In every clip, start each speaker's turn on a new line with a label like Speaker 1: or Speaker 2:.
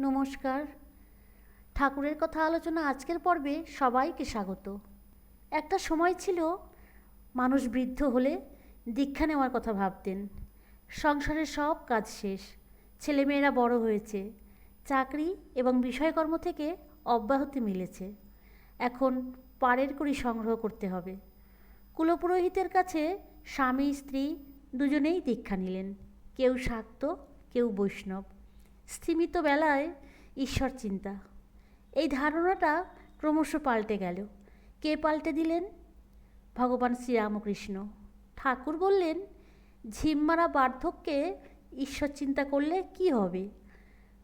Speaker 1: নমস্কার। ঠাকুরের কথা আলোচনা আজকের পর্বে সবাইকে স্বাগত। একটা সময় ছিল মানুষ বৃদ্ধ হলে দীক্ষা নেওয়ার কথা ভাবতেন। সংসারের সব কাজ শেষ, ছেলেমেয়েরা বড় হয়েছে, চাকরি এবং বিষয়কর্ম থেকে অব্যাহতি মিলেছে। এখন পাড়ের করি সংগ্রহ করতে হবে। কুলপুরোহিতের কাছে স্বামী, স্ত্রী দুজনেই দীক্ষা নিলেন। কেউ শাক্ত, কেউ বৈষ্ণব। স্থিমিত বেলায় ঈশ্বর চিন্তা। এই ধারণাটা ক্রমশ পাল্টে গেল। কে পাল্টে দিলেন? ভগবান শ্রীরামকৃষ্ণ। ঠাকুর বললেন, ঝিমমারা বার্ধক্যে ঈশ্বর চিন্তা করলে কি হবে?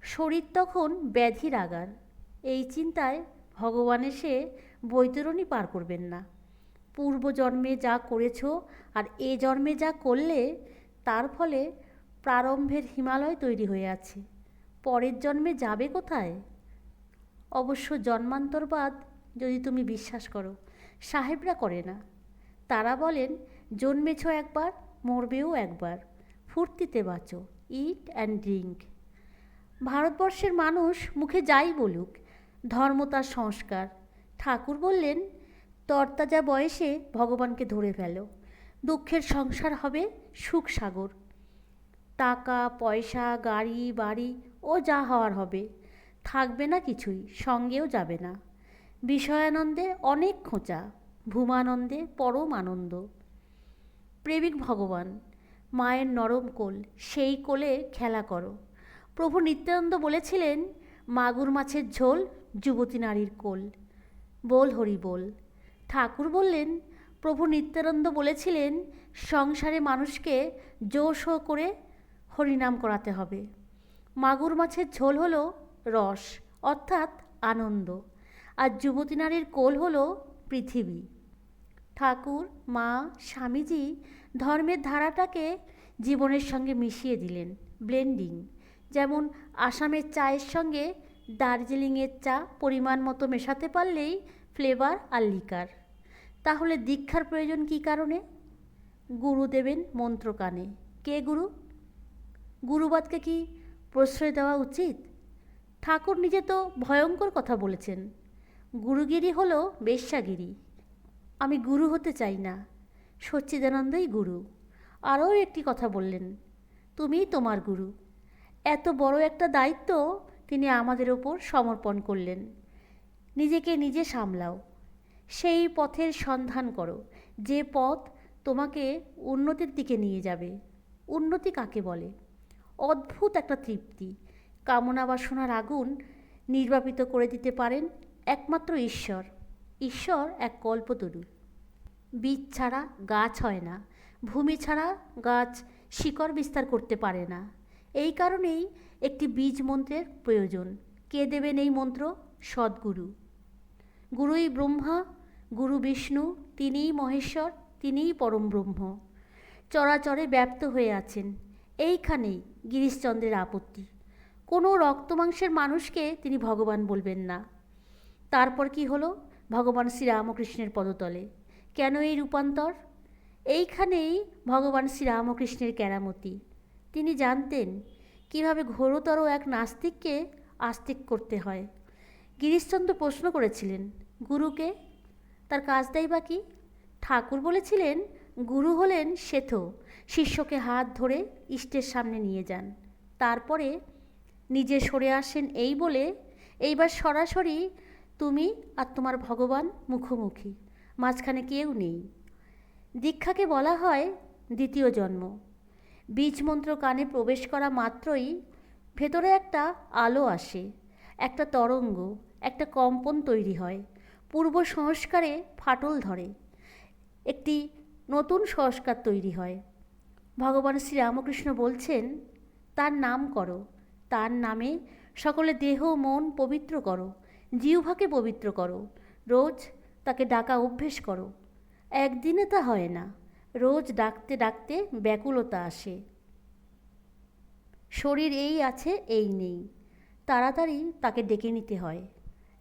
Speaker 1: শরীর তখন ব্যাধির আগার। এই চিন্তায় ভগবান এসে বৈতরণী পার করবেন না। পূর্ব জন্মে যা করেছ আর এ জন্মে যা করলে, তার ফলে প্রারম্ভের হিমালয় তৈরি হয়ে আছে। পরের জন্মে যাবে কোথায়? অবশ্য জন্মান্তরবাদ যদি তুমি বিশ্বাস করো, সাহেবরা করে না। তারা বলেন, জন্মেছ একবার, মরবেও একবার। ফুর্তিতে বাঁচো, ইট অ্যান্ড ড্রিঙ্ক। ভারতবর্ষের মানুষ মুখে যাই বলুক, ধর্ম তার সংস্কার। ঠাকুর বললেন, তরতাজা বয়সে ভগবানকে ধরে ফেলো। দুঃখের সংসার হবে সুখ সাগর। টাকা, পয়সা, গাড়ি, বাড়ি ও যা হওয়ার হবে। থাকবে না কিছুই, সঙ্গেও যাবে না। বিষয়ানন্দে অনেক খোঁচা, ভূমানন্দে পরম আনন্দ। প্রেমিক ভগবান, মায়ের নরম কোল, সেই কোলে খেলা করো। প্রভু নিত্যানন্দ বলেছিলেন, মাগুর মাছের ঝোল যুবতী নারীর কোল। বল হরি বল। ঠাকুর বললেন, প্রভু নিত্যানন্দ বলেছিলেন, সংসারে মানুষকে জোশ করে হরিনাম করাতে হবে। মাগুর মাছের ঝোল হলো রস, অর্থাৎ আনন্দ। আর যুবতী নারীর কোল হলো পৃথিবী। ঠাকুর, মা, স্বামীজি ধর্মের ধারাটাকে জীবনের সঙ্গে মিশিয়ে দিলেন, ব্লেন্ডিং। যেমন আসামের চায়ের সঙ্গে দার্জিলিংয়ের চা পরিমাণ মতো মেশাতে পারলেই ফ্লেভার আর লিকার। তাহলে দীক্ষার প্রয়োজন কী কারণে? গুরু দেবেন মন্ত্রকানে কে গুরু? গুরুবাদকে কি প্রশ্রয় দেওয়া উচিত? ঠাকুর নিজে তো ভয়ঙ্কর কথা বলেছেন। গুরুগিরি হলো বেশ্যাগিরি। আমি গুরু হতে চাই না। সচ্চিদানন্দই গুরু। আরও একটি কথা বললেন, তুমিই তোমার গুরু। এত বড় একটা দায়িত্ব তিনি আমাদের ওপর সমর্পণ করলেন। নিজেকে নিজে সামলাও। সেই পথের সন্ধান করো। যে পথ তোমাকে উন্নতির দিকে নিয়ে যাবে। উন্নতি কাকে বলে? অদ্ভুত একটা তৃপ্তি। কামনা বাসনার আগুন নির্বাপিত করে দিতে পারেন একমাত্র ঈশ্বর। ঈশ্বর এক কল্পতরু। বীজ ছাড়া গাছ হয় না। ভূমি ছাড়া গাছ শিকড় বিস্তার করতে পারে না। এই কারণেই একটি বীজ মন্ত্রের প্রয়োজন। কে দেবেন এই মন্ত্র? সদ্গুরু। গুরুই ব্রহ্মা, গুরু বিষ্ণু, তিনিই মহেশ্বর, তিনিই পরম ব্রহ্ম। চরাচরে ব্যপ্ত হয়ে আছেন। এইখানেই গিরিশচন্দ্রের আপত্তি। কোনো রক্তমাংসের মানুষকে তিনি ভগবান বলবেন না। তারপর কি হলো? ভগবান শ্রীরামকৃষ্ণের পদতলে। কেন এই রূপান্তর? এইখানেই ভগবান শ্রীরামকৃষ্ণের কেরামতি। তিনি জানতেন কীভাবে ঘোরতর এক নাস্তিককে আস্তিক করতে হয়। গিরিশচন্দ্র প্রশ্ন করেছিলেন, গুরুকে? তার কাজটাই বা কি? ঠাকুর বলেছিলেন, গুরু হলেন শেথ শিষ্যকে হাত ধরে ইষ্টের সামনে নিয়ে যান। তারপরে নিজে সরে আসেন এই বলে, এইবার সরাসরি তুমি আর তোমার ভগবান মুখোমুখি, মাঝখানে কেউ নেই। দীক্ষাকে বলা হয় দ্বিতীয় জন্ম। বীজ মন্ত্র কানে প্রবেশ করা মাত্রই ভেতরে একটা আলো আসে, একটা তরঙ্গ, একটা কম্পন তৈরি হয়। পূর্ব সংস্কারে ফাটল ধরে, একটি নতুন সংস্কার তৈরি হয়। ভগবান শ্রীরামকৃষ্ণ বলছেন, তার নাম করো, তার নামে সকলে দেহ মন পবিত্র করো, জিহ্বাকে পবিত্র করো, রোজ তাকে ডাকা অভ্যেস করো। একদিনে তা হয় না, রোজ ডাকতে ডাকতে ব্যাকুলতা আসে। শরীর এই আছে, এই নেই। তাড়াতাড়ি তাকে ডেকে নিতে হয়।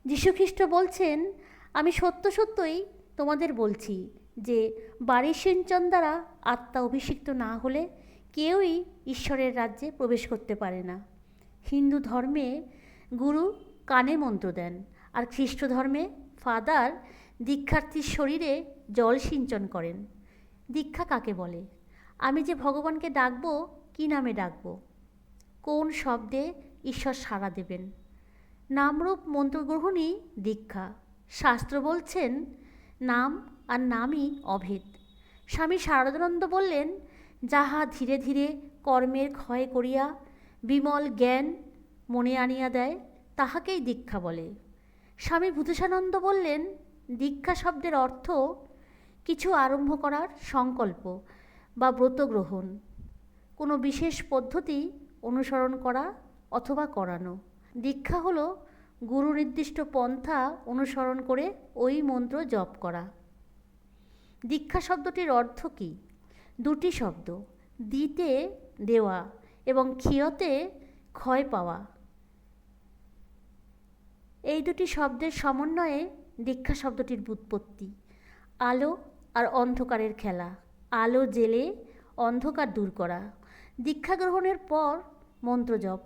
Speaker 1: যীশুখ্রিস্ট বলছেন, আমি সত্য সত্যই তোমাদের বলছি যে বাড়ির সিঞ্চন দ্বারা আত্মা অভিষিক্ত না হলে কেউই ঈশ্বরের রাজ্যে প্রবেশ করতে পারে না। হিন্দু ধর্মে গুরু কানে মন্ত্র দেন আর খ্রিস্ট ধর্মে ফাদার দীক্ষার্থীর শরীরে জল সিঞ্চন করেন। দীক্ষা কাকে বলে? আমি যে ভগবানকে ডাকবো, কী নামে ডাকবো? কোন শব্দে ঈশ্বর সাড়া দেবেন? নামরূপ মন্ত্রগ্রহণই দীক্ষা। শাস্ত্র বলছেন নাম আর নামই অভেদ। স্বামী শারদানন্দ বললেন, যাহা ধীরে ধীরে কর্মের ক্ষয় করিয়া বিমল জ্ঞান মনে আনিয়া দেয়, তাহাকেই দীক্ষা বলে। স্বামী ভূতেশানন্দ বললেন, দীক্ষা শব্দের অর্থ কিছু আরম্ভ করার সংকল্প বা ব্রত গ্রহণ, কোনো বিশেষ পদ্ধতি অনুসরণ করা অথবা করানো। দীক্ষা হলো গুরু নির্দিষ্ট পন্থা অনুসরণ করে ওই মন্ত্র জপ করা। দীক্ষা শব্দটির অর্থ কী? দুটি শব্দ, দিতে দেওয়া এবং ক্ষিয়তে ক্ষয় পাওয়া। এই দুটি শব্দের সমন্বয়ে দীক্ষা শব্দটির ব্যুৎপত্তি আলো আর অন্ধকারের খেলা, আলো জেলে অন্ধকার দূর করা। দীক্ষা গ্রহণের পর মন্ত্র জপ।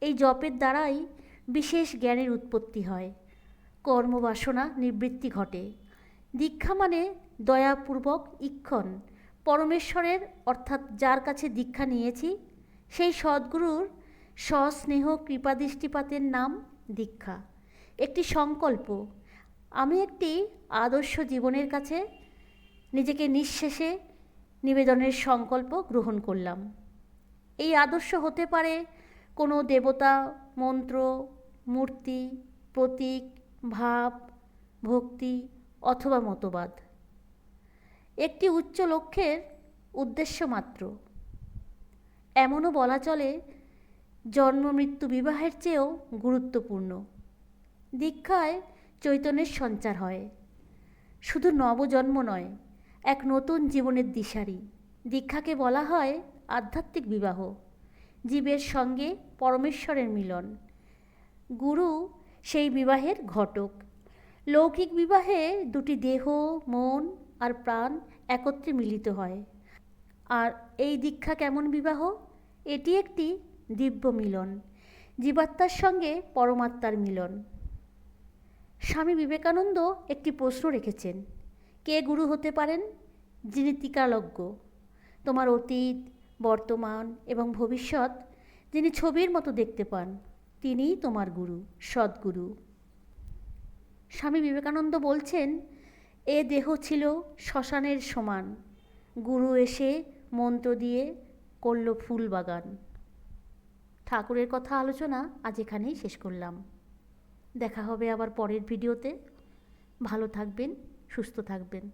Speaker 1: এই জপের দ্বারাই বিশেষ জ্ঞানের উৎপত্তি হয়। কর্মবাসনা নিবৃত্তি ঘটে। দীক্ষা মানে দয়াপূর্বক ইক্ষণ। পরমেশ্বরের, অর্থাৎ যার কাছে দীক্ষা নিয়েছি, সেই সদ্গুরুর সস্নেহ কৃপাদৃষ্টিপাতের নাম দীক্ষা। একটি সংকল্প, আমি একটি আদর্শ জীবনের কাছে নিজেকে নিঃশেষে নিবেদনের সংকল্প গ্রহণ করলাম। এই আদর্শ হতে পারে কোনো দেবতা, মন্ত্র মূর্তি, প্রতীক, ভাব, ভক্তি অথবা মতবাদ। একটি উচ্চ লক্ষ্যের উদ্দেশ্য মাত্র। এমনও বলা চলে, জন্ম, মৃত্যু, বিবাহের চেয়েও গুরুত্বপূর্ণ। দীক্ষায় চৈতন্যের সঞ্চার হয়। শুধু নবজন্ম নয়, এক নতুন জীবনের দিশারি। দীক্ষাকে বলা হয় আধ্যাত্মিক বিবাহ। জীবের সঙ্গে পরমেশ্বরের মিলন। গুরু সেই বিবাহের ঘটক। লৌকিক বিবাহে দুটি দেহ, মন আর প্রাণ একত্রে মিলিত হয়। আর এই দীক্ষা কেমন বিবাহ? এটি একটি দিব্য মিলন, জীবাত্মার সঙ্গে পরমাত্মার মিলন। স্বামী বিবেকানন্দ একটি প্রশ্ন রেখেছেন, কে গুরু হতে পারেন? যিনি টিকালজ্ঞ। তোমার অতীত, বর্তমান এবং ভবিষ্যৎ যিনি ছবির মতো দেখতে পান। তিনিই তোমার গুরু, সদ্গুরু। স্বামী বিবেকানন্দ বলছেন, এ দেহ ছিল শ্মশানের সমান। গুরু এসে মন্ত্র দিয়ে করল ফুল বাগান। ঠাকুরের কথা আলোচনা আজ এখানেই শেষ করলাম। দেখা হবে আবার পরের ভিডিওতে। ভালো থাকবেন, সুস্থ থাকবেন।